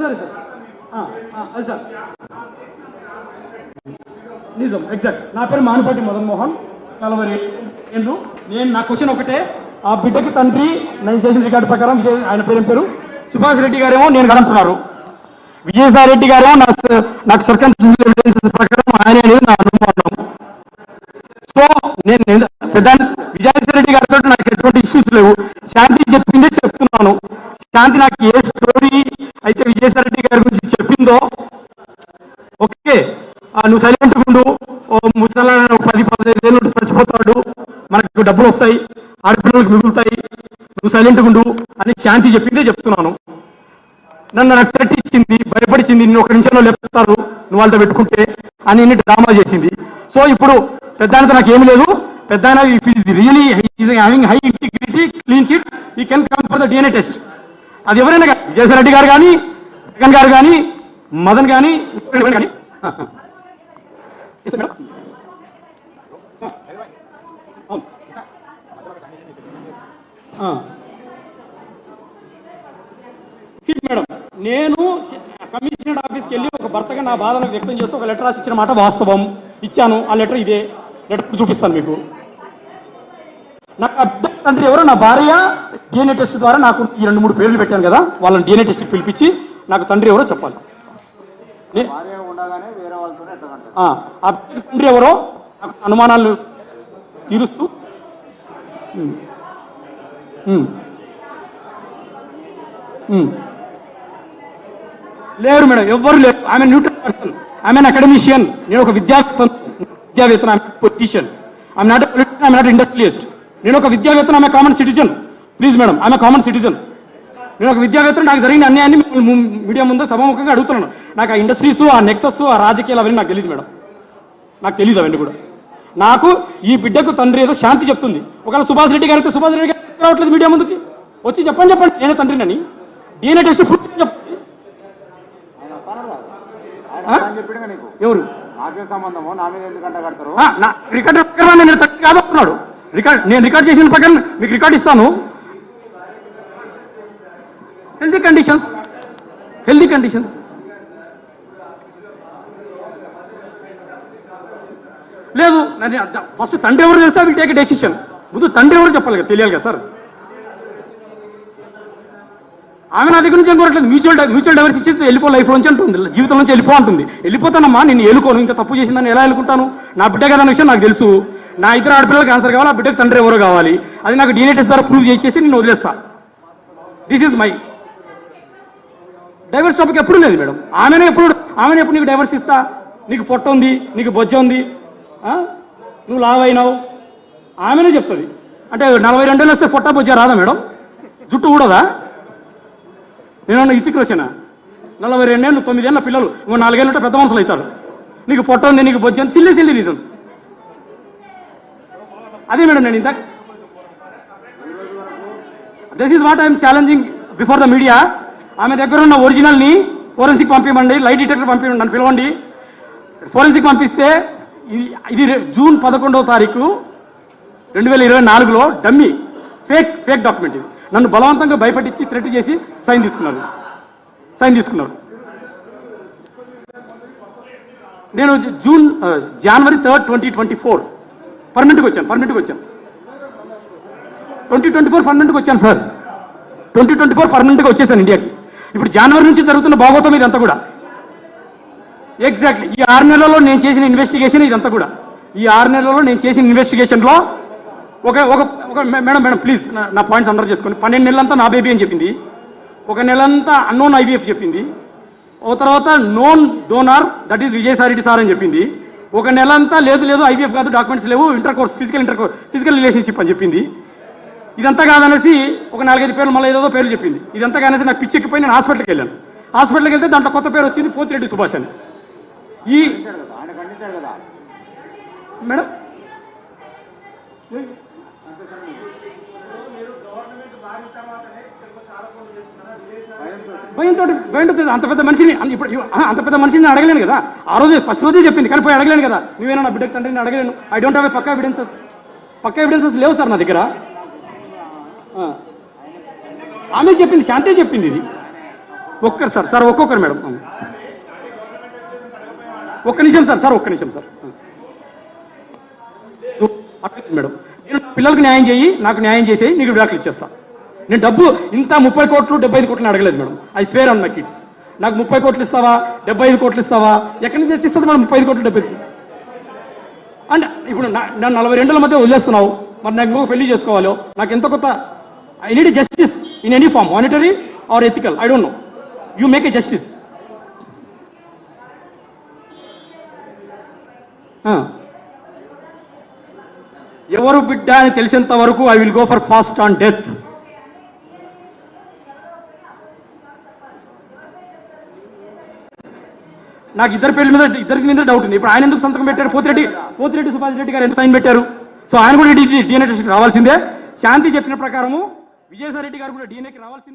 సరే సార్. అది సార్. నిజం ఎగ్జాక్ట్ నా పేరు మానుపాటి మదన్ మోహన్. కలవరి ఎందు నేను నా క్వశ్చన్ ఒకటే. ఆ బిడ్డకి తండ్రి నేను చేసిన రికార్డు ప్రకారం ఆయన పేరు పేరు? సుభాష్ రెడ్డి గారేమో నేను గడంటున్నారు విజయసాయి రెడ్డి గారేమో నా నాకు సర్కమ్ ప్రకారం ఆయన అనేది నా అనుమానం. సో నేను నేను పెద్ద విజయసాయి రెడ్డి గారితో నాకు ఎటువంటి ఇష్యూస్ లేవు. శాంతి చెప్పిందే చెప్తున్నాను. శాంతి నాకు ఏ స్టోరీ అయితే విజయసాయిరెడ్డి గారి గురించి చెప్పిందో ఓకే. ఆ, నువ్వు సైలెంట్ ఉండు. ఓ ముసలా పది పదహైదు ఏళ్ళు చచ్చిపోతాడు. మనకు డబ్బులు వస్తాయి. ఆడపిల్లలకు మిగులుతాయి. నువ్వు సైలెంట్ ఉండు అని శాంతి చెప్పిందే చెప్తున్నాను. నన్ను నాకు థ్రెట్ భయపడిచింది నిన్ను ఒక నిమిషంలో లేపుతారు నువ్వు వాళ్ళతో పెట్టుకుంటే అని ఇన్ని డ్రామా చేసింది. సో ఇప్పుడు పెద్ద నాకు ఏమి లేదు. పెద్ద if is really having high clean chit he can come for the DNA test అది ఎవరైనా కానీ విజయసాయి రెడ్డి గారు కానీ జగన్ గారు కానీ మదన్ కానీ కానీ. మేడం నేను కమిషనర్ ఆఫీస్కి వెళ్ళి ఒక భర్తగా నా బాధను వ్యక్తం చేస్తూ ఒక లెటర్ రాసి ఇచ్చిన మాట వాస్తవం. ఇచ్చాను. ఆ లెటర్ ఇదే. లెటర్ చూపిస్తాను మీకు. నాకు అడ్డ తండ్రి ఎవరో? నా భార్య. డిఎన్ఏ టెస్ట్ ద్వారా నాకు ఈ రెండు మూడు పేర్లు పెట్టాను కదా. వాళ్ళని డిఎన్ఏ టెస్ట్కి పిలిపించి నాకు తండ్రి ఎవరో చెప్పాలి. తండ్రి ఎవరో నాకు అనుమానాలు తీరుస్తూ. లేరు మేడం ఎవ్వరు లేరు. ఆమె న్యూట్రల్ పర్సన్ ఆమె అకాడమిషియన్ నేను ఒక విద్యావేత్త విద్యావేత్తన. ఆమె పొలిటీషియన్ ఆమె నాట్ పొలిటీషియన్ ఆమె నాట్ ఇండస్ట్రియలిస్ట్ నేను ఒక విద్యావేత్తన ఆమె కామన్ సిటిజన్ ప్లీజ్ మేడం ఆమె కామన్ సిటిజన్ నేను ఒక విద్యావేత్తను నాకు జరిగిన అన్యాయాన్ని మీడియా ముందు సభాముఖంగా అడుగుతున్నాను. నాకు ఆ ఇండస్ట్రీస్ ఆ నెక్సస్ ఆ రాజకీయాలు అవన్నీ నాకు తెలియదు మేడం నాకు తెలియదు అవన్నీ కూడా. నాకు ఈ బిడ్డకు తండ్రి ఏదో శాంతి చెప్తుంది. ఒకవేళ సుభాష్ రెడ్డి గారితో సుభాష్ రెడ్డి గారు రావట్లేదు మీడియా ముందుకి. వచ్చి చెప్పండి చెప్పండి. నేనే తండ్రినని. డిఎన్ఏ టెస్ట్ ప్రూఫ్ చెప్పండి. ఎవరు? నాకేం సంబంధము? నా మీద కడతారు? రికార్డు నేను కాదు అంటున్నాడు రికార్డ్ నేను రికార్డ్ చేసిన ప్రకారం మీకు రికార్డ్ ఇస్తాను. హెల్దీ కండిషన్స్ హెల్దీ కండిషన్స్ లేదు ఫస్ట్ తండ్రి ఎవరు తెలుసా? విల్ టేక్ డెసిషన్ ముందు తండ్రి ఎవరు చెప్పాలి కదా? తెలియాలి కదా సార్? ఆమె నా దగ్గర నుంచి ఏం కోరట్లేదు? మ్యూచువల్ మ్యూచువల్ డైవర్స్ ఇచ్చి వెళ్ళిపో లైఫ్ నుంచి అంటుంది. జీవితం నుంచి వెళ్ళిపో అంటుంది. వెళ్ళిపోతానమ్మా నేను ఎలుకోను. ఇంకా తప్పు చేసిందని ఎలా ఎలుకుంటాను? నా బిడ్డ కదా అన్న విషయం నాకు తెలుసు. నా ఇద్దరు ఆడపిల్లలకి ఆన్సర్ కావాలి ఆ బిడ్డకు తండ్రి ఎవరో కావాలి. అది నాకు డీనేటెస్ ద్వారా ప్రూవ్ చేసేసి నేను వదిలేస్తా. This is my divorce topic ఎప్పుడు లేదు మేడం? ఆమెనే ఎప్పుడు ఆమెనే ఎప్పుడు నీకు డైవర్స్ ఇస్తా? నీకు పొట్ట ఉంది నీకు బొజ్జ ఉంది నువ్వు లావ్ అయినావు. ఆమెనే చెప్తుంది. అంటే నలభై రెండేళ్ళు వస్తే పొట్ట బొజ్జ రాదా మేడం? జుట్టు కూడదా నేను ఇతికి వచ్చిన నలభై రెండేళ్ళు తొమ్మిదేళ్ళ పిల్లలు నువ్వు నాలుగేళ్ళు ఉంటే పెద్ద మనుషులు అవుతారు. నీకు పొట్ట ఉంది నీకు బొజ్జ సిల్లీ సిల్లీ రీజన్స్ అదే మేడం నేను ఇంత this is what I'm challenging before the media ఆమె దగ్గర ఉన్న ఒరిజినల్ని ఫోరెన్సిక్ పంపించండి లైట్ డిటెక్టర్ పంపించండి నన్ను పిలవండి. ఫోరెన్సిక్ పంపిస్తే ఇది ఇది జూన్ పదకొండవ తారీఖు రెండు వేల ఇరవై నాలుగులో డమ్మీ ఫేక్ ఫేక్ డాక్యుమెంట్ ఇది. నన్ను బలవంతంగా భయపెట్టించి థ్రెట్ చేసి సైన్ తీసుకున్నారు. సైన్ తీసుకున్నారు. నేను June January third twenty twenty four పర్మనెంట్గా వచ్చాను పర్మనెంట్గా వచ్చాను. ట్వంటీ ట్వంటీ ఫోర్ పర్మనెంట్గా వచ్చాను సార్. ట్వంటీ ట్వంటీ ఫోర్ పర్మనెంట్గా వచ్చేసాను ఇండియాకి. ఇప్పుడు జనవరి నుంచి జరుగుతున్న భాగోతం ఇదంతా కూడా. ఎగ్జాక్ట్లీ ఈ ఆరు నెలల్లో నేను చేసిన ఇన్వెస్టిగేషన్ ఇదంతా కూడా. ఈ ఆరు నెలల్లో నేను చేసిన ఇన్వెస్టిగేషన్లో ఒక ఒక ఒక మేడం మేడం ప్లీజ్ నా- పాయింట్స్ అందరూ చేసుకోండి. పన్నెండు నెలలంతా నా బేబీ అని చెప్పింది. ఒక నెలంతా అన్నోన్ ఐవీఎఫ్ చెప్పింది. ఓ తర్వాత known donor that is Vijayasai Reddy sir అని చెప్పింది. ఒక నెలంతా లేదు లేదు ఐవీఎఫ్ కాదు డాక్యుమెంట్స్ లేవు intercourse physical intercourse physical relationship అని చెప్పింది. ఇదంతా కాదనేసి ఒక నాలుగైదు పేర్లు మళ్ళీ ఏదో పేర్లు చెప్పింది. ఇదంతా కాదనేసి నాకు పిచ్చెక్కిపోయి నేను హాస్పిటల్కి వెళ్ళాను. హాస్పిటల్కి వెళ్తే దాంట్లో కొత్త పేరు వచ్చింది పోతిరెడ్డి సుభాష్ అని. ఈ మేడం? భయంతో భయంతో అంత పెద్ద మనిషిని అంత ఇప్పుడు అంత పెద్ద మనిషిని అడగలేను కదా. ఆ రోజు ఫస్ట్ రోజే చెప్పింది కానీ పోయి అడగలేను కదా. నువ్వేనా నా బిడ్డకు తండ్రిని అడగలేను? ఐ డోంట్ హ్యావ్ పక్క ఎవిడెన్సెస్ పక్క ఎవిడెన్సెస్ లేవు సార్ నా దగ్గర. ఆ. ఆమె చెప్పింది శాంతే చెప్పింది ఇది. ఒక్కరు సార్ సార్ ఒక్కొక్కరు మేడం. ఒక్క నిమిషం సార్ సార్ ఒక్క నిమిషం సార్. మేడం. నేను పిల్లలకు న్యాయం చేయి నాకు న్యాయం చేసేయి నీకు విడాకులు ఇచ్చేస్తా. నేను డబ్బు ఇంత ముప్పై కోట్లు డెబ్బై ఐదు కోట్లు అడగలేదు madam. I swear on my kids నాకు ముప్పై కోట్లు ఇస్తావా డెబ్బై ఐదు కోట్లు ఇస్తావా? ఎక్కడి నుంచి తెచ్చిస్తుంది మేడం ముప్పై ఐదు కోట్లు డెబ్బై ఐదు ఇప్పుడు నా- నలభై రెండుల మధ్య వదిలేస్తున్నావు. మరి నాకు ఇంకొక పెళ్ళి చేసుకోవాలో. నాకు ఎంత కొత్త? I need justice in any form monetary or ethical I don't know you make a justice ఎవరు బిడ్డ అని తెలిసేంత వరకు I will go for fast on death నాకు ఇద్దరు పేర్ల మీద ఇద్దరికి మీద డౌట్ ఉంది. ఇప్పుడు ఆయన ఎందుకు సంతకం పెట్టారు? పోతిరెడ్డి పోతిరెడ్డి సుభాష్ రెడ్డి గారు ఎందుకు సైన్ పెట్టారు? సో ఆయన కూడా డిఎన్ఏ టెస్ట్ రావాల్సిందే. శాంతి చెప్పిన ప్రకారము విజయసాయి రెడ్డి గారు కూడా డిఎన్ఏకి రావాల్సిందే.